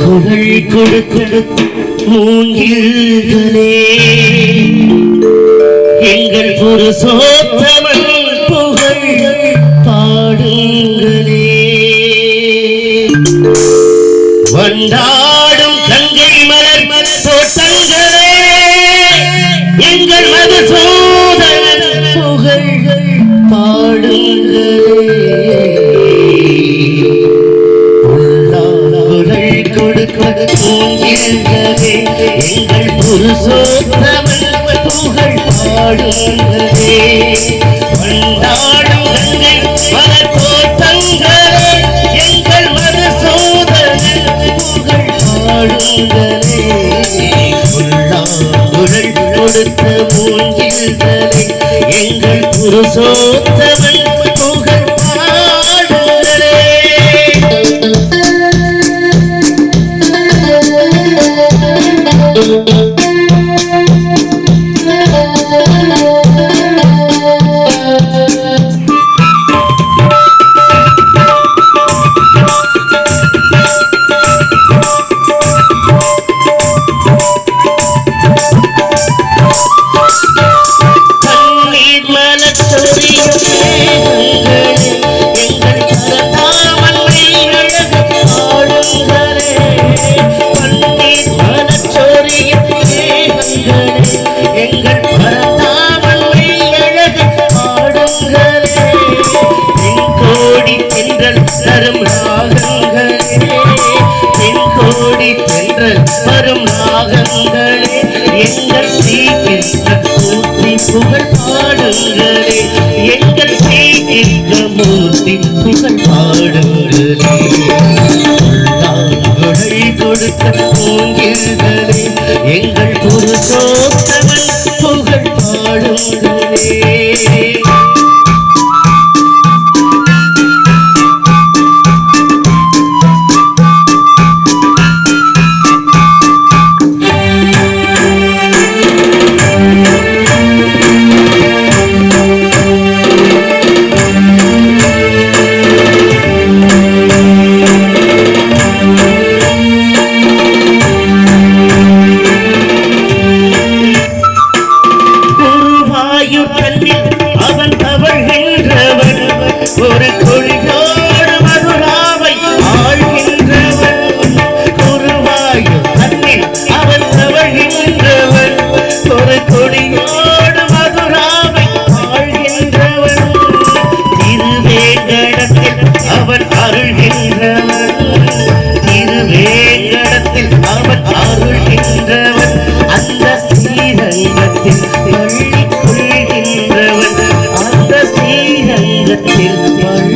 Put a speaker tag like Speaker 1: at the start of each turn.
Speaker 1: குரல் கொடுத்து மூங்கிலே எங்கள் புருஷோத்தமன் புகழ் பாடுங்களே. வண்டாடும் கங்கை மலர் மலர் தோட்டங்களே தூங்கில்களே எங்கள் புருஷோத்தமன் புகழ் பாடுங்களே வண்டாடும் கங்கை மலர் தோட்டங்களே எங்கள் மதுசூதன் புகழ் பாடுங்களே. கொடுத்த மூங்கில்களே எங்கள் புருஷோத்தமன் வரும் ராகங்களே எங்கள் ஸ்ரீகிருஷ்ண புகழ் பாடுங்களே. எங்கள் ஸ்ரீகிருஷ்ண மூர்த்தி புகழ் பாடுங்களே. கொடுத்த companhia.